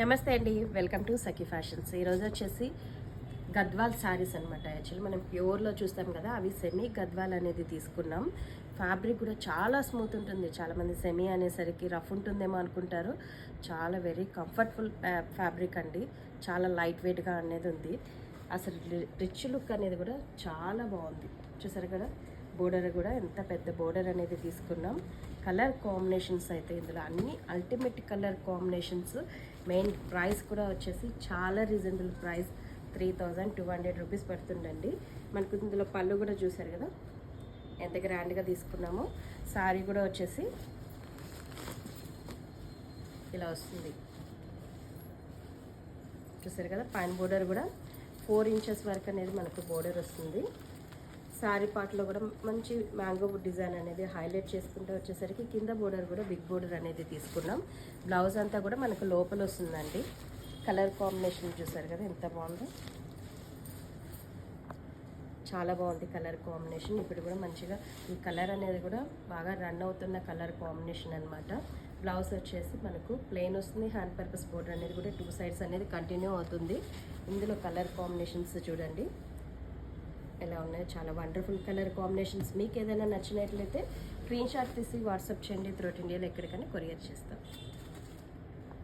నమస్తే అండి. Welcome to Sakhi fashions. ఈరోజు వచ్చేసి గద్వాల్ శారీస్ అనమాట యాక్చువల్లీ మనం ప్యూర్లో చూస్తాం కదా అవి సెమీ గద్వాల్ అనేది తీసుకున్నాం. ఫ్యాబ్రిక్ కూడా చాలా స్మూత్ ఉంటుంది. చాలామంది సెమీ అనేసరికి రఫ్ ఉంటుందేమో అనుకుంటారు. చాలా వెరీ కంఫర్టబుల్ ఫ్యాబ్రిక్ అండి. చాలా లైట్ వెయిట్గా అనేది ఉంది. అసలు రిచ్ లుక్ అనేది కూడా చాలా బాగుంది. చూసారు కదా? బోర్డర్ కూడా ఎంత పెద్ద బోర్డర్ అనేది తీసుకున్నాం. కలర్ కాంబినేషన్స్ అయితే ఇందులో అన్ని ultimate colour combinations. Main price కూడా వచ్చేసి చాలా reasonable price. Three thousand two hundred rupees పడుతుందండి. మనకు ఇందులో పళ్ళు కూడా చూసారు కదా? ఎంత గ్రాండ్గా తీసుకున్నామో. సారీ కూడా వచ్చేసి ఇలా వస్తుంది. చూసారు కదా? పైన బోర్డర్ కూడా ఫోర్ ఇంచెస్ వరకు అనేది మనకు బోర్డర్ వస్తుంది. శారీ పార్ట్లో కూడా మంచి మ్యాంగో డిజైన్ అనేది హైలైట్ చేసుకుంటూ వచ్చేసరికి కింద బోర్డర్ కూడా బిగ్ బోర్డర్ అనేది తీసుకున్నాం. బ్లౌజ్ అంతా కూడా మనకు లోపల వస్తుందండి. కలర్ కాంబినేషన్ చూసారు కదా ఎంత బాగుందో. చాలా బాగుంది కలర్ కాంబినేషన్. ఇప్పుడు కూడా మంచిగా ఈ కలర్ అనేది కూడా బాగా రన్ అవుతున్న కలర్ కాంబినేషన్ అనమాట బ్లౌజ్ వచ్చేసి మనకు ప్లెయిన్ వస్తుంది. హ్యాండ్ పర్పస్ బోర్డర్ అనేది కూడా టూ సైడ్స్ అనేది కంటిన్యూ అవుతుంది. ఇందులో కలర్ కాంబినేషన్స్ చూడండి. ఎలా ఉన్నాయో? చాలా వండర్ఫుల్ కలర్ కాంబినేషన్స్ మీకు ఏదైనా నచ్చినట్లయితే స్క్రీన్ షాట్ తీసి వాట్సాప్ చేయండి. త్రోట్ ఇండియాలో ఎక్కడికైనా కొరియర్ చేస్తాం.